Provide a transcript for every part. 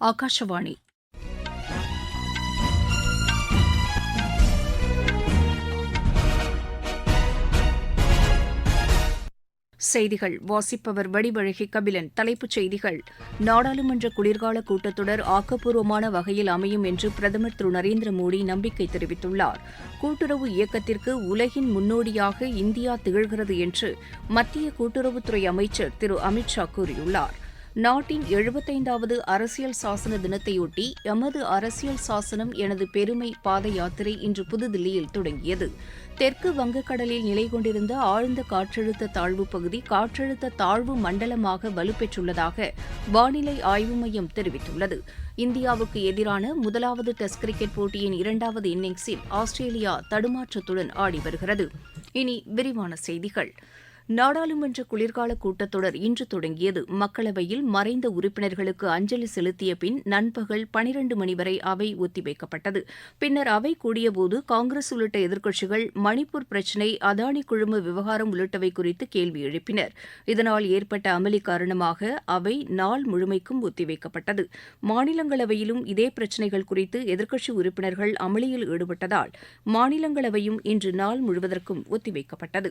ஆகாஷவாணி செய்திகள். வாசிப்பவர் வடிவழகி கபிலன். தலைப்புச் செய்திகள். நாடாளுமன்ற குளிர்கால கூட்டத்தொடர் ஆக்கப்பூர்வமான வகையில் அமையும் என்று பிரதமர் திரு. நரேந்திர மோடி நம்பிக்கை தெரிவித்துள்ளார். கூட்டுறவு இயக்கத்திற்கு உலகின் முன்னோடியாக இந்தியா திகழ்கிறது என்று மத்திய கூட்டுறவுத்துறை அமைச்சர் திரு. அமித்ஷா கூறியுள்ளாா் கூறியுள்ளார். நாட்டின் எழுபத்தைந்தாவது அரசியல் சாசன தினத்தையொட்டி எமது அரசியல் சாசனம் எனது பெருமை பாத யாத்திரை இன்று புதுதில்லியில் தொடங்கியது. தெற்கு வங்கக்கடலில் நிலை கொண்டிருந்த ஆழ்ந்த காற்றழுத்த தாழ்வு பகுதி காற்றழுத்த தாழ்வு மண்டலமாக வலுப்பெற்றுள்ளதாக வானிலை ஆய்வு மையம் தெரிவித்துள்ளது. இந்தியாவுக்கு எதிரான முதலாவது டெஸ்ட் கிரிக்கெட் போட்டியின் இரண்டாவது இன்னிங்ஸில் ஆஸ்திரேலியா தடுமாற்றத்துடன் ஆடி வருகிறது. இனி விரிவான செய்திகள். நாடாளுமன்ற குளிர்கால கூட்டத்தொடர் இன்று தொடங்கியது. மக்களவையில் மறைந்த உறுப்பினர்களுக்கு அஞ்சலி செலுத்திய பின் நண்பகல் பனிரண்டு மணி வரை அவை ஒத்திவைக்கப்பட்டது பின்னர் அவை கூடியபோது காங்கிரஸ் உள்ளிட்ட எதிர்க்கட்சிகள் மணிப்பூர் பிரச்சினை அதானி குழும விவகாரம் உள்ளிட்டவை குறித்து கேள்வி எழுப்பினர். இதனால் ஏற்பட்ட அமளி காரணமாக அவை நாள் முழுமைக்கும் ஒத்திவைக்கப்பட்டது மாநிலங்களவையிலும் இதே பிரச்சினைகள் குறித்து எதிர்க்கட்சி உறுப்பினர்கள் அமளியில் ஈடுபட்டதால் மாநிலங்களவையும் இன்று நாள் முழுவதற்கும் ஒத்திவைக்கப்பட்டது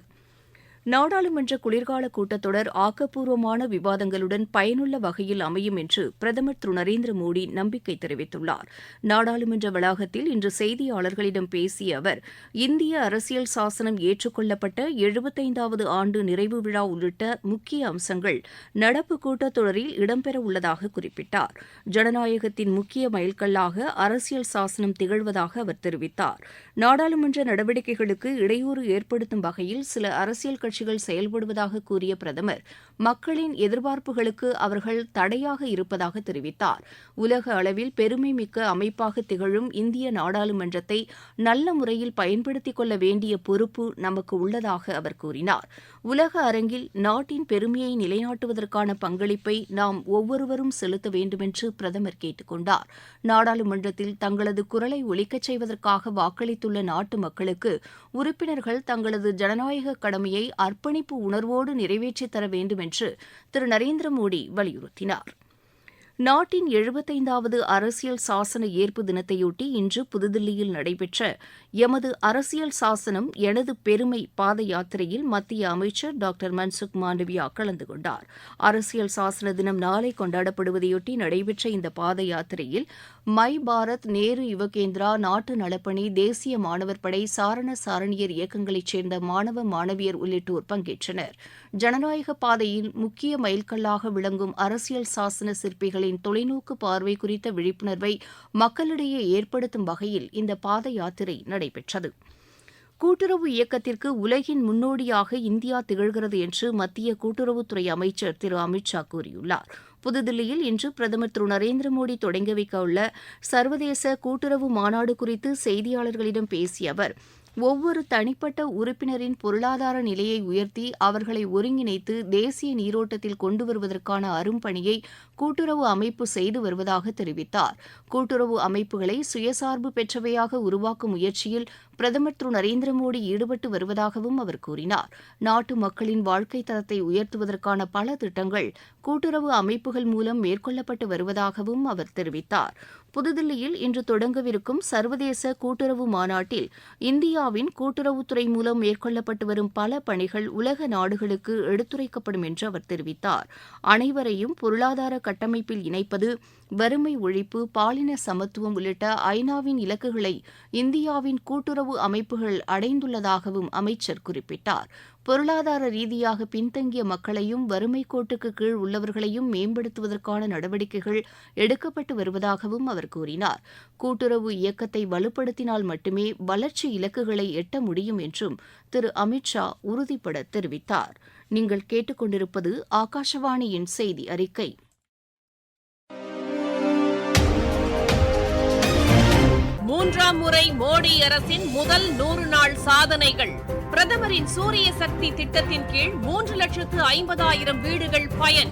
நாடாளுமன்ற குளிர்கால கூட்டத்தொடர் ஆக்கப்பூர்வமான விவாதங்களுடன் பயனுள்ள வகையில் அமையும் என்று பிரதமர் திரு. நரேந்திர மோடி நம்பிக்கை தெரிவித்துள்ளார். நாடாளுமன்ற வளாகத்தில் இன்று செய்தியாளர்களிடம் பேசிய அவர் இந்திய அரசியல் சாசனம் ஏற்றுக்கொள்ளப்பட்ட எழுபத்தைந்தாவது ஆண்டு நிறைவு விழா உள்ளிட்ட முக்கிய அம்சங்கள் நடப்பு கூட்டத்தொடரில் இடம்பெறவுள்ளதாக குறிப்பிட்டார். ஜனநாயகத்தின் முக்கிய மைல்கல்லாக அரசியல் சாசனம் திகழ்வதாக அவர் தெரிவித்தார். நாடாளுமன்ற நடவடிக்கைகளுக்கு இடையூறு ஏற்படுத்தும் வகையில் சில அரசியல் கட்சி கட்சிகள் செயல்படுவதாக கூறிய பிரதமர் மக்களின் எதிர்பார்ப்புகளுக்கு அவர்கள் தடையாக இருப்பதாக தெரிவித்தார். உலக அளவில் பெருமை மிக்க அமைப்பாக திகழும் இந்திய நாடாளுமன்றத்தை நல்ல முறையில் பயன்படுத்திக் கொள்ள வேண்டிய பொறுப்பு நமக்கு உள்ளதாக அவர் கூறினார். உலக அரங்கில் நாட்டின் பெருமையை நிலைநாட்டுவதற்கான பங்களிப்பை நாம் ஒவ்வொருவரும் செலுத்த வேண்டுமென்று பிரதமர் கேட்டுக் கொண்டார் நாடாளுமன்றத்தில் தங்களது குரலை ஒலிக்கச் செய்வதற்காக வாக்களித்துள்ள நாட்டு மக்களுக்கு உறுப்பினர்கள் தங்களது ஜனநாயக கடமையை அர்ப்பணிப்பு உணர்வோடு நிறைவேற்றித் தர வேண்டுமென்று திரு. நரேந்திர மோடி வலியுறுத்தினார். நாட்டின் எழுபத்தைந்தாவது அரசியல் சாசன ஏற்பு தினத்தையொட்டி இன்று புதுதில்லியில் நடைபெற்ற எமது அரசியல் சாசனம் எனது பெருமை பாத யாத்திரையில் மத்திய அமைச்சர் டாக்டர் மன்சுக் மாண்டவியா கலந்து கொண்டார். அரசியல் சாசன தினம் நாளை கொண்டாடப்படுவதையொட்டி நடைபெற்ற இந்த பாத யாத்திரையில் மை பாரத் நேரு யுவகேந்திரா நாட்டு நலப்பணி தேசிய மாணவர் படை சாரண சாரணியர் இயக்கங்களைச் சேர்ந்த மாணவ மாணவியர் உள்ளிட்டோர் பங்கேற்றனர். ஜனநாயக பாதையில் முக்கிய மைல்கல்லாக விளங்கும் அரசியல் சாசன சிற்பிகளை சிற்பிகளின் தொலைநோக்கு பார்வை குறித்த விழிப்புணர்வை மக்களிடையே ஏற்படுத்தும் வகையில் இந்த பாத யாத்திரை நடைபெற்றது. கூட்டுறவு இயக்கத்திற்கு உலகின் முன்னோடியாக இந்தியா திகழ்கிறது என்று மத்திய கூட்டுறவுத்துறை அமைச்சர் திரு அமித் ஷா கூறியுள்ளார். புதுதில்லியில் இன்று பிரதமர் திரு நரேந்திர மோடி தொடங்கி வைக்க உள்ள சர்வதேச கூட்டுறவு மாநாடு குறித்து செய்தியாளர்களிடம் பேசிய அவர் ஒவ்வொரு தனிப்பட்ட உறுப்பினரின் பொருளாதார நிலையை உயர்த்தி அவர்களை ஒருங்கிணைத்து தேசிய நீரோட்டத்தில் கொண்டு வருவதற்கான அரும்பணியை கூட்டுறவு அமைப்பு செய்து வருவதாக தெரிவித்தார். கூட்டுறவு அமைப்புகளை சுயசார்பு பெற்றவையாக உருவாக்கும் முயற்சியில் பிரதமர் திரு நரேந்திர மோடி ஈடுபட்டு வருவதாகவும் அவர் கூறினார். நாட்டு மக்களின் வாழ்க்கை தரத்தை உயர்த்துவதற்கான பல திட்டங்கள் கூட்டுறவு அமைப்புகள் மூலம் மேற்கொள்ளப்பட்டு வருவதாகவும் அவர் தெரிவித்தார். புதுதில்லியில் இன்று தொடங்கவிருக்கும் சர்வதேச கூட்டுறவு மாநாட்டில் இந்தியாவின் கூட்டுறவுத்துறை மூலம் மேற்கொள்ளப்பட்டு வரும் பல பணிகள் உலக நாடுகளுக்கு எடுத்துரைக்கப்படும் என்று அவர் தெரிவித்தார். அனைவரையும் பொருளாதார கட்டமைப்பில் இணைப்பது வறுமை ஒழிப்பு பாலின சமத்துவம் உள்ளிட்ட ஐநாவின் இலக்குகளை இந்தியாவின் கூட்டுறவு அமைப்புகள் அடைந்துள்ளதாகவும் அமைச்சர் குறிப்பிட்டார். பொருளாதார ரீதியாக பின்தங்கிய மக்களையும் வறுமை கோட்டுக்கு கீழ் உள்ளவர்களையும் மேம்படுத்துவதற்கான நடவடிக்கைகள் எடுக்கப்பட்டு வருவதாகவும் அவர் கூறினார். கூட்டுறவு இயக்கத்தை வலுப்படுத்தினால் மட்டுமே வளர்ச்சி இலக்குகளை எட்ட முடியும் என்றும் திரு. அமித் ஷா உறுதிபட தெரிவித்தார். நீங்கள் கேட்டுக்கொண்டிருப்பது ஆகாஷவாணியின் செய்தி அறிக்கை. மூன்றாம் முறை மோடி அரசின் முதல் நூறு நாள் சாதனைகள். பிரதமரின் சூரிய சக்தி திட்டத்தின் கீழ் மூன்று லட்சத்து ஐம்பதாயிரம் வீடுகள் பயன்.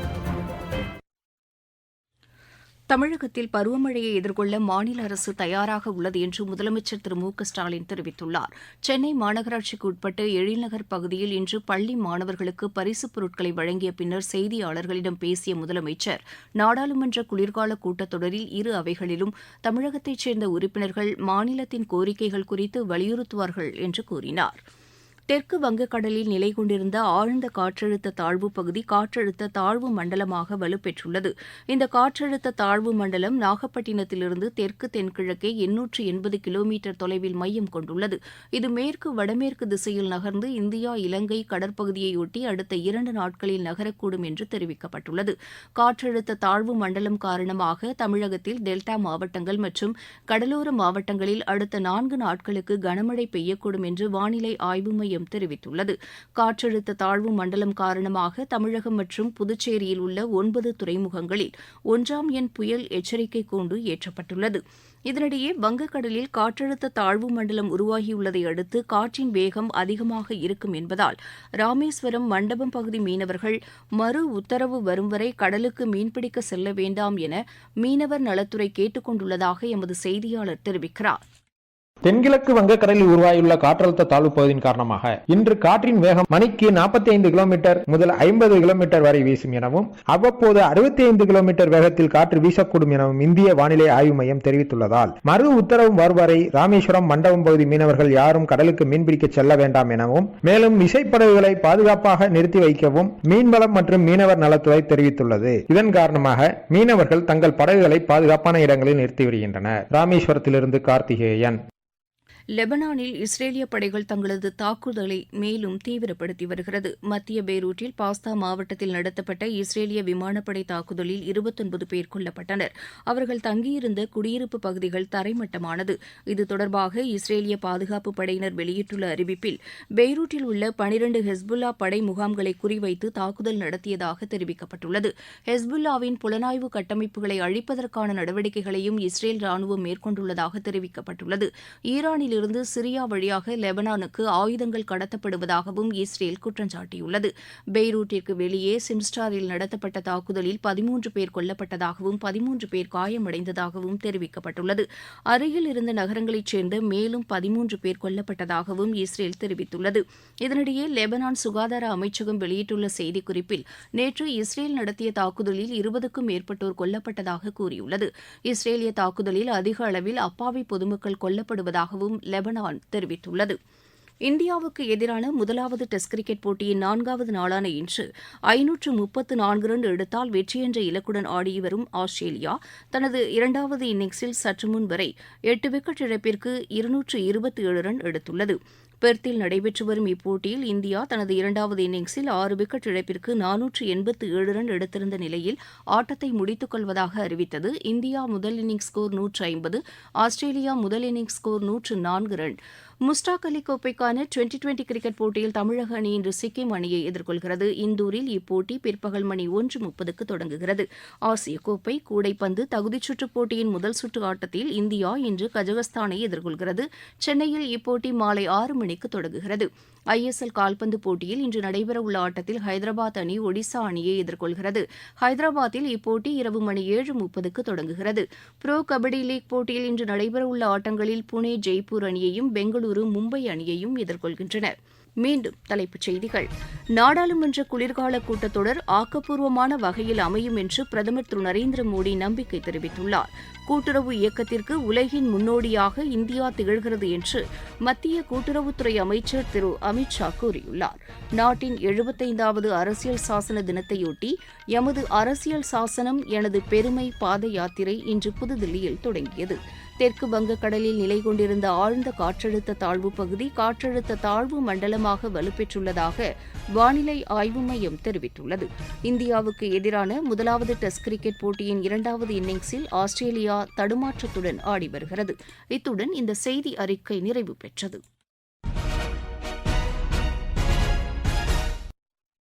தமிழகத்தில் பருவமழையை எதிர்கொள்ள மாநில அரசு தயாராக உள்ளது என்று முதலமைச்சர் திரு மு க ஸ்டாலின் தெரிவித்துள்ளார். சென்னை மாநகராட்சிக்கு உட்பட்ட எழில்நகர் பகுதியில் இன்று பள்ளி மாணவர்களுக்கு பரிசுப் பொருட்களை வழங்கிய பின்னர் செய்தியாளர்களிடம் பேசிய முதலமைச்சர் நாடாளுமன்ற குளிர்கால கூட்டத்தொடரில் இரு அவைகளிலும் தமிழகத்தைச் சேர்ந்த உறுப்பினர்கள் மாநிலத்தின் கோரிக்கைகள் குறித்து வலியுறுத்துவார்கள் என்று கூறினார். தெற்கு வங்கக்கடலில் நிலை கொண்டிருந்த ஆழ்ந்த காற்றழுத்த தாழ்வு பகுதி காற்றழுத்த தாழ்வு மண்டலமாக வலுப்பெற்றுள்ளது. இந்த காற்றழுத்த தாழ்வு மண்டலம் நாகப்பட்டினத்திலிருந்து தெற்கு தென்கிழக்கே எண்ணூற்று எண்பது கிலோமீட்டர் தொலைவில் மையம் கொண்டுள்ளது. இது மேற்கு வடமேற்கு திசையில் நகர்ந்து இந்தியா இலங்கை கடற்பகுதியையொட்டி அடுத்த இரண்டு நாட்களில் நகரக்கூடும் என்று தெரிவிக்கப்பட்டுள்ளது. காற்றழுத்த தாழ்வு மண்டலம் காரணமாக தமிழகத்தில் டெல்டா மாவட்டங்கள் மற்றும் கடலோர மாவட்டங்களில் அடுத்த நான்கு நாட்களுக்கு கனமழை பெய்யக்கூடும் என்று வானிலை ஆய்வு மையம் தெரிவித்துள்ளது. காற்றழுத்த தாழ்வு மண்டலம் காரணமாக தமிழகம் மற்றும் புதுச்சேரியில் உள்ள ஒன்பது துறைமுகங்களில் ஒன்றாம் எண் புயல் எச்சரிக்கை கூண்டு ஏற்றப்பட்டுள்ளது. இதனிடையே வங்கக்கடலில் காற்றழுத்த தாழ்வு மண்டலம் உருவாகியுள்ளதை அடுத்து காற்றின் வேகம் அதிகமாக இருக்கும் என்பதால் ராமேஸ்வரம் மண்டபம் பகுதி மீனவர்கள் மறு உத்தரவு வரும் வரை கடலுக்கு மீன்பிடிக்க செல்ல வேண்டாம் என மீனவர் நலத்துறை கேட்டுக் கொண்டுள்ளதாக எமது செய்தியாளர் தெரிவிக்கிறார். தென்கிழக்கு வங்கக்கடலில் உருவாகியுள்ள காற்றழுத்த தாழ்வு பகுதியின் காரணமாக இன்று காற்றின் வேகம் மணிக்கு 45 கிலோமீட்டர் முதல் 50 கிலோமீட்டர் வரை வீசும் எனவும் அவ்வப்போது 65 கிலோமீட்டர் வேகத்தில் காற்று வீசக்கூடும் எனவும் இந்திய வானிலை ஆய்வு மையம் தெரிவித்துள்ளதால் மறு உத்தரவு வரும் வரை ராமேஸ்வரம் மண்டபம் பகுதி மீனவர்கள் யாரும் கடலுக்கு மீன்பிடிக்க செல்ல வேண்டாம் எனவும் மேலும் விசைப்படகுகளை பாதுகாப்பாக நிறுத்தி வைக்கவும் மீன்வளம் மற்றும் மீனவர் நலத்துறை தெரிவித்துள்ளது. இதன் காரணமாக மீனவர்கள் தங்கள் படகுகளை பாதுகாப்பான இடங்களில் நிறுத்தி வருகின்றனர் ராமேஸ்வரத்திலிருந்து கார்த்திகேயன். லெபனானில் இஸ்ரேலிய படைகள் தங்களது தாக்குதலை மேலும் தீவிரப்படுத்தி வருகிறது. மத்திய பெய்ரூட்டில் பாஸ்தா மாவட்டத்தில் நடத்தப்பட்ட இஸ்ரேலிய விமானப்படை தாக்குதலில் இருபத்தொன்பது பேர் கொல்லப்பட்டனர். அவர்கள் தங்கியிருந்த குடியிருப்பு பகுதிகள் தரைமட்டமானது. இது தொடர்பாக இஸ்ரேலிய பாதுகாப்பு படையினர் வெளியிட்டுள்ள அறிவிப்பில் பெய்ரூட்டில் உள்ள பனிரண்டு ஹெஸ்புல்லா படை முகாம்களை குறிவைத்து தாக்குதல் நடத்தியதாக தெரிவிக்கப்பட்டுள்ளது. ஹெஸ்புல்லாவின் புலனாய்வு கட்டமைப்புகளை அழிப்பதற்கான நடவடிக்கைகளையும் இஸ்ரேல் ராணுவம் மேற்கொண்டுள்ளதாக தெரிவிக்கப்பட்டுள்ளது. ஈரானில் இருந்து சிரியா வழியாக லெபனானுக்கு ஆயுதங்கள் கடத்தப்படுவதாகவும் இஸ்ரேல் குற்றம் சாட்டியுள்ளது பெய்ரூட்டிற்கு வெளியே சிம்ஸ்டாரில் நடத்தப்பட்ட தாக்குதலில் பதிமூன்று பேர் கொல்லப்பட்டதாகவும் பதிமூன்று பேர் காயமடைந்ததாகவும் தெரிவிக்கப்பட்டுள்ளது. அருகில் இருந்த நகரங்களைச் சேர்ந்த மேலும் பதிமூன்று பேர் கொல்லப்பட்டதாகவும் இஸ்ரேல் தெரிவித்துள்ளது. இதனிடையே லெபனான் சுகாதார அமைச்சகம் வெளியிட்டுள்ள செய்திக்குறிப்பில் நேற்று இஸ்ரேல் நடத்திய தாக்குதலில் இருபதுக்கும் மேற்பட்டோர் கொல்லப்பட்டதாக கூறியுள்ளது. இஸ்ரேலிய தாக்குதலில் அதிக அளவில் அப்பாவி பொதுமக்கள் கொல்லப்படுவதாகவும் லெபனான் தெரிவித்துள்ளது. இந்தியாவுக்கு எதிரான முதலாவது டெஸ்ட் கிரிக்கெட் போட்டியின் நான்காவது நாளான இன்று ஐநூற்று முப்பத்து நான்கு ரன் எடுத்தால் வெற்றி என்ற இலக்குடன் ஆடி வரும் ஆஸ்திரேலியா தனது இரண்டாவது இன்னிங்ஸில் சற்று முன் வரை எட்டு விக்கெட் இழப்பிற்கு இருநூற்று இருபத்தி ஏழு ரன் எடுத்துள்ளது. பெர்த்தில் நடைபெற்று வரும் இப்போட்டியில் இந்தியா தனது இரண்டாவது இன்னிங்ஸில் ஆறு விக்கெட் இழப்பிற்கு நானூற்று எண்பத்து ஏழு ரன் எடுத்திருந்த நிலையில் ஆட்டத்தை முடித்துக் கொள்வதாக அறிவித்தது. இந்தியா முதல் இன்னிங்ஸ் ஸ்கோர் நூற்று ஐம்பது ஆஸ்திரேலியா முதல் இன்னிங்ஸ் ஸ்கோர் நூற்று நான்கு ரன். முஸ்டாக் அலி கோப்பைக்கான டுவெண்டி டுவெண்டி கிரிக்கெட் போட்டியில் தமிழக அணி இன்று சிக்கிம் அணியை எதிர்கொள்கிறது. இந்தூரில் இப்போட்டி பிற்பகல் மணி ஒன்று முப்பதுக்கு தொடங்குகிறது. ஆசிய கோப்பை கூடைப்பந்து தகுதிச் சுற்றுப் போட்டியின் முதல் சுற்று ஆட்டத்தில் இந்தியா இன்று கஜகஸ்தானை எதிர்கொள்கிறது. சென்னையில் இப்போட்டி மாலை ஆறு மணிக்கு தொடங்குகிறது. ஐஎஸ்எல் கால்பந்து போட்டியில் இன்று நடைபெறவுள்ள ஆட்டத்தில் ஹைதராபாத் அணி ஒடிசா அணியை எதிர்கொள்கிறது. ஹைதராபாத்தில் இப்போட்டி இரவு மணி ஏழு முப்பதுக்கு தொடங்குகிறது. புரோ கபடி லீக் போட்டியில் இன்று நடைபெறவுள்ள ஆட்டங்களில் புனே ஜெய்ப்பூர் அணியையும் பெங்களூரு மும்பை அணியையும் எதிர்கொள்கின்றன மீண்டும் தலைப்புச் செய்திகள். நாடாளுமன்ற குளிர்கால கூட்டத்தொடர் ஆக்கப்பூர்வமான வகையில் அமையும் என்று பிரதமர் திரு. நரேந்திர மோடி நம்பிக்கை தெரிவித்துள்ளார். கூட்டுறவு இயக்கத்திற்கு உலகின் முன்னோடியாக இந்தியா திகழ்கிறது என்று மத்திய கூட்டுறவுத்துறை அமைச்சர் திரு. அமித் ஷா கூறியுள்ளார். நாட்டின் எழுபத்தைந்தாவது அரசியல் சாசன தினத்தையொட்டி எமது அரசியல் சாசனம் எனது பெருமை பாத யாத்திரை இன்று புதுதில்லியில் தொடங்கியது. தெற்கு வங்கக்கடலில் நிலை கொண்டிருந்த ஆழ்ந்த காற்றழுத்த தாழ்வு பகுதி காற்றழுத்த தாழ்வு மண்டலமாக வலுப்பெற்றுள்ளதாக வானிலை ஆய்வு மையம் தெரிவித்துள்ளது. இந்தியாவுக்கு எதிரான முதலாவது டெஸ்ட் கிரிக்கெட் போட்டியின் இரண்டாவது இன்னிங்ஸில் ஆஸ்திரேலியா தடுமாற்றத்துடன் ஆடி வருகிறது. இத்துடன் இந்த செய்தி அறிக்கை நிறைவு பெற்றது.